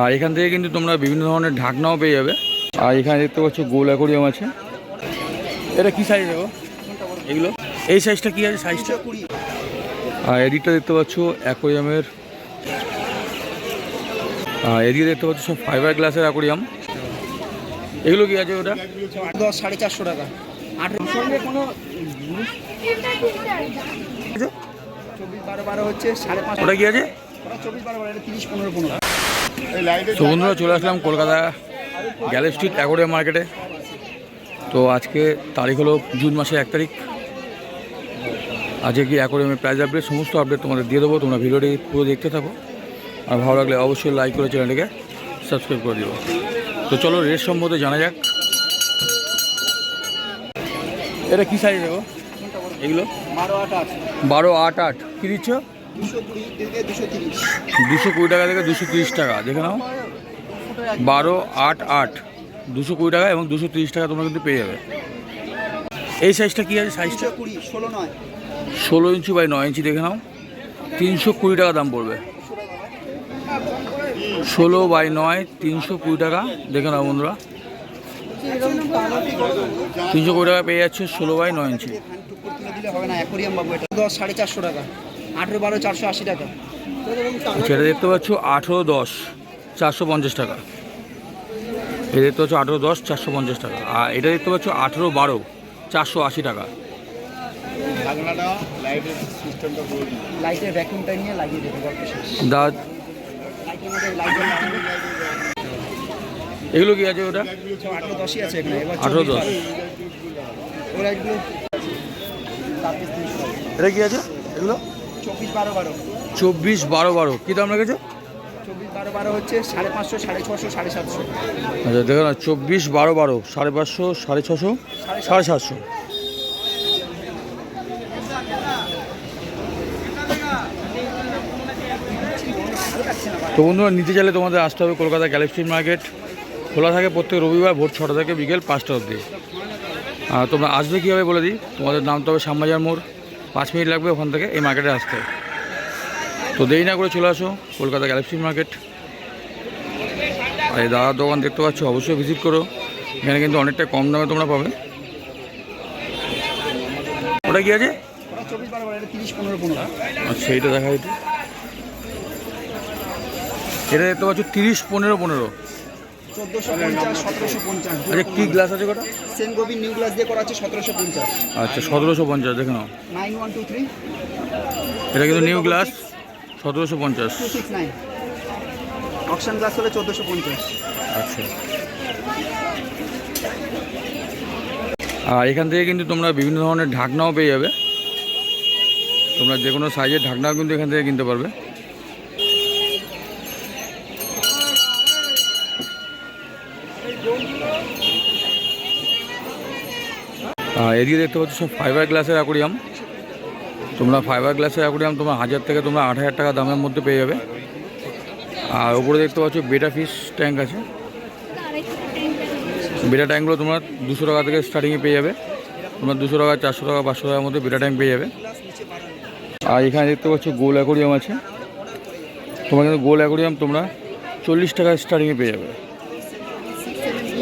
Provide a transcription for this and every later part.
আর এখান থেকে কিন্তু তোমরা বিভিন্ন ধরনের ঢাকনাও পেয়ে যাবে। আর এখানে দেখতে পাচ্ছ গোল অ্যাকোরিয়াম আছে। এটা কি সাইজ দেবো এগুলো? এই সাইজটা কি আছে? সাইজটা আর এদিকটা দেখতে পাচ্ছ অ্যাকোরিয়ামের আর এদিকে দেখতে পাচ্ছ সব ফাইবার গ্লাসের অ্যাকোরিয়াম। এগুলো কি আছে ওটা? দশ সাড়ে চারশো টাকা। আঠেরো সঙ্গে কোনো চব্বিশ বারো বারো হচ্ছে সাড়ে পাঁচ ওটা কি আছে? চব্বিশ বারো বারো এটা তিরিশ পনেরো পনেরো। তো বন্ধুরা চলে আসলাম কলকাতা গ্যালে স্ট্রিট অ্যাকোরিয়াম মার্কেটে। তো আজকে তারিখ হলো জুন মাসের এক তারিখ। আজকে কি অ্যাকোরিয়ামের প্রাইস আপডেট সমস্ত আপডেট তোমাদের দিয়ে দেবো, তোমরা ভিডিওটি পুরো দেখতে থাকো। আর ভালো লাগলে অবশ্যই লাইক করে চ্যানেলটিকে সাবস্ক্রাইব করে দিও। তো চলো রেট সম্বন্ধে জানা যাক। এটা কী সাইজ দেবো এগুলো? বারো আট আট। বারো আট আট। কী দিচ্ছ? দুশো কুড়ি থেকে দুশো তিরিশ। দুশো কুড়ি টাকা থেকে দুশো তিরিশ টাকা দেখে নাও। বারো আট আট দুশো কুড়ি টাকা এবং দুশো তিরিশ টাকা তোমরা কিন্তু পেয়ে যাবে। এই সাইজটা কী আছে? সাইজটা কুড়ি ষোলো নয়। ষোলো ইঞ্চি বাই নয় ইঞ্চি দেখে নাও। তিনশো কুড়ি টাকা দাম পড়বে। ষোলো বাই নয় তিনশো কুড়ি টাকা দেখে নাও বন্ধুরা। তিনশো কুড়ি টাকা পেয়ে যাচ্ছে ষোলো বাই নয় ইঞ্চি। দশ সাড়ে চারশো টাকা। আঠেরো বারো চারশো আশি টাকা। সেটা দেখতে পাচ্ছ আঠেরো দশ চারশো পঞ্চাশ টাকা। এটা দেখতে পাচ্ছ আঠেরো দশ চারশো পঞ্চাশ টাকা। আর এটা দেখতে পাচ্ছ আঠেরো বারো চারশো আশি টাকা। লাইটের ভ্যাকুমটা নিয়ে লাগিয়ে দেবে গল্প শেষ। দা লাইটের মধ্যে লাইটের এগুলো কি আছে ওটা? আঠেরো দশই আছে এখানে। এবার 18 দশ। এটা কি আছে? এগুলো? চব্বিশ বারো বারো। চব্বিশ বারো বারো। কী দাম রেখেছো? চব্বিশ বারো বারো হচ্ছে সাড়ে পাঁচশো সাড়ে ছশো সাড়ে সাতশো। আচ্ছা দেখো না চব্বিশ বারো বারো সাড়ে পাঁচশো সাড়ে ছশো সাড়ে সাতশো। তো বন্ধুরা নিতে চাইলে তোমাদের আসতে হবে কলকাতা গ্যালেক্সি মার্কেট। খোলা থাকে প্রত্যেক রবিবার ভোর ছটা থেকে বিকেল পাঁচটা অবধি। আর তোমরা আসবে কীভাবে বলে দিই? তোমাদের নামতে হবে শ্যামবাজার মোড়। পাঁচ মিনিট লাগবে ওখান থেকে এই মার্কেটে আসতে। তো দেরি না করে চলে আসো, কলকাতা গ্যালাক্সি মার্কেট আর এই দাদার দোকান দেখতে পাচ্ছ, অবশ্যই ভিজিট করো। এখানে কিন্তু অনেকটা কম দামে তোমরা পাবে। ওটা কি আছে? আচ্ছা এইটা দেখা একটু। এটা দেখতে পাচ্ছ, তিরিশ পনেরো পনেরো। আচ্ছা কী গ্লাস আছে কটা সেন গোবি নিউ গ্লাস দিয়ে করা আছে সতেরোশো পঞ্চাশ। আচ্ছা সতেরোশো পঞ্চাশ দেখে নাও। Nine one two three. এটা কিন্তু নিউ গ্লাস সতেরোশো পঞ্চাশ। Two six nine. Auction glass হলে চোদ্দোশো পঞ্চাশ। আচ্ছা। আর এখান থেকে কিন্তু তোমরা বিভিন্ন ধরনের ঢাকনাও পেয়ে যাবে। তোমরা যে কোনো সাইজের ঢাকনাও কিন্তু এখান থেকে কিনতে পারবে। এদিকে দেখতে পাচ্ছ সব ফাইবার গ্লাসের অ্যাকোরিয়াম তোমরা ফাইবার গ্লাসের অ্যাকোরিয়াম তোমরা হাজার থেকে তোমরা আট হাজার টাকা দামের মধ্যে পেয়ে যাবে। আর ওপরে দেখতে পাচ্ছ বেটা ফিশ ট্যাঙ্ক আছে। বেটা ট্যাঙ্কগুলো তোমরা দুশো টাকা থেকে স্টার্টিংয়ে পেয়ে যাবে। তোমরা দুশো টাকা, চারশো টাকা, পাঁচশো টাকার মধ্যে বেটা ট্যাঙ্ক পেয়ে যাবে। আর এখানে দেখতে পাচ্ছ গোল অ্যাকোরিয়াম আছে। তোমার কিন্তু গোল অ্যাকোরিয়াম তোমরা চল্লিশ টাকা স্টার্টিংয়ে পেয়ে যাবে।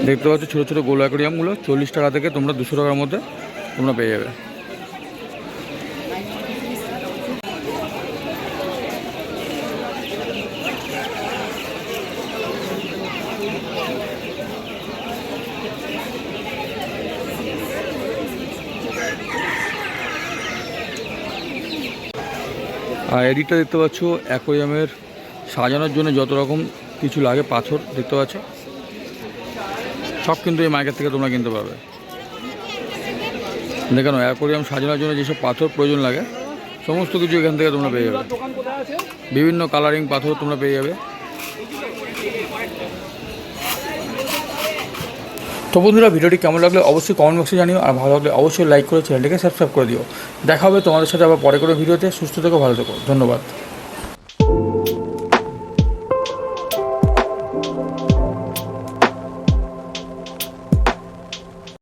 দেখতে পাচ্ছ ছোটো ছোটো গোল অ্যাকোরিয়ামগুলো। চল্লিশ টাকা থেকে তোমরা দুশো টাকার মধ্যে তোমরা পেয়ে যাবে। আর এদিকটা দেখতে পাচ্ছ অ্যাকোরিয়ামের সাজানোর জন্য যত রকম কিছু লাগে পাথর দেখতে পাচ্ছ। সব কিন্তু এই মার্কেট থেকে তোমরা কিনতে পারবে। দেখানো অ্যাকোরিয়াম সাজানোর জন্য যেসব পাথর প্রয়োজন লাগে, সমস্ত কিছু এখান থেকে তোমরা পেয়ে যাবে। বিভিন্ন কালারিং পাথর তোমরা পেয়ে যাবে। তো বন্ধুরা, ভিডিওটি কেমন লাগলে অবশ্যই কমেন্ট বক্সে জানিও, আর ভালো লাগলে অবশ্যই লাইক করে চ্যানেলটিকে সাবস্ক্রাইব করে দিও। দেখা হবে তোমাদের সাথে আবার পরে কোনো ভিডিওতে। সুস্থ থেকো, ভালো থেকো। ধন্যবাদ।